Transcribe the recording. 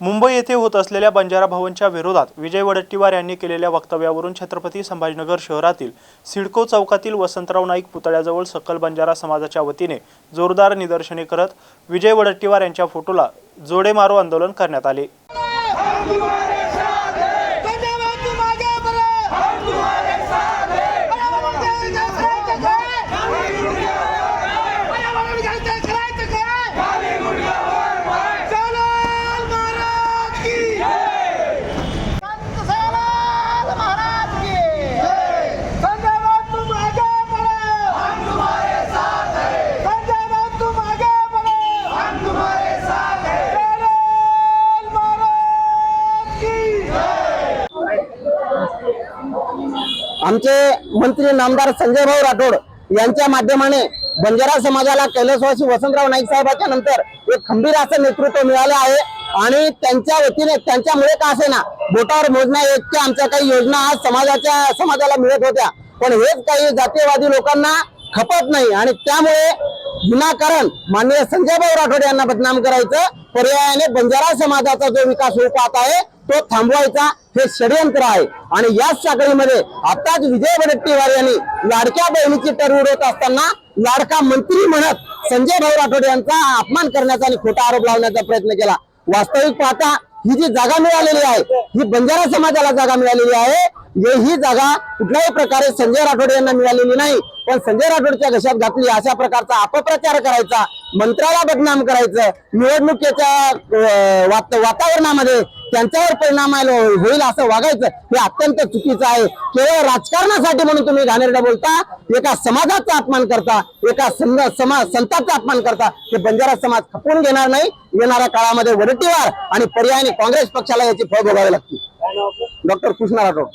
मुंबई येथे होत असलेल्या बंजारा भवनच्या विरोधात विजय वडट्टीवार यांनी केलेल्या वक्तव्यावरून छत्रपती संभाजीनगर शहरातील सिडको चौकातील वसंतराव नाईक पुतळ्याजवळ सकल बंजारा समाजाच्या वतीने जोरदार निदर्शने करत विजय वडट्टीवार यांच्या फोटोला जोडे मारो आंदोलन करण्यात आले. आमचे मंत्री नामदार संजय भाऊ राठोड यांच्या माध्यमाने बंजारा समाजाला कैलासवासी वसंतराव नाईक साहेबांच्या नंतर एक खंबीर असं नेतृत्व मिळालं आहे. आणि त्यांच्या वतीने त्यांच्यामुळे का असे ना बोटावर मोजण्या इतक्या आमच्या काही योजना आज समाजाच्या समाजाला मिळत होत्या. पण हेच काही जातीयवादी लोकांना खपत नाही. आणि त्यामुळे विनाकारण माननीय संजयभाऊ राठोड यांना बदनाम करायचं पर्यायाने बंजारा समाजाचा जो विकास होऊ पाहत आहे तो थांबवायचा हे षडयंत्र आहे. आणि याच साखळीमध्ये आताच विजय वडेट्टीवार यांनी लाडक्या बहिणीची टर उडवत असताना लाडका मंत्री म्हणत संजय भाऊ राठोड यांचा अपमान करण्याचा आणि खोटा आरोप लावण्याचा प्रयत्न केला. वास्तविक पाहता ही जी जागा मिळालेली आहे ही बंजारा समाजाला जागा मिळालेली आहे ही जागा कुठल्याही प्रकारे संजय राठोड यांना मिळालेली नाही. पण संजय राठोडच्या घशात घातली अशा प्रकारचा अपप्रचार करायचा मंत्र्याला बदनाम करायचं निवडणुकीच्या वात- वातावरणामध्ये त्यांच्यावर परिणाम होईल असं वागायचं हे अत्यंत चुकीचं आहे. केवळ राजकारणासाठी म्हणून तुम्ही घाणेरडा बोलता एका समाजाचा अपमान करता एका संघ- समाज संतांचा अपमान करता हे बंजारा समाज खपून घेणार नाही. येणाऱ्या काळामध्ये वडट्टीवार आणि पर्यायाने काँग्रेस पक्षाला याची फळ भोगावी लागतील. डॉक्टर कृष्णा राठोड.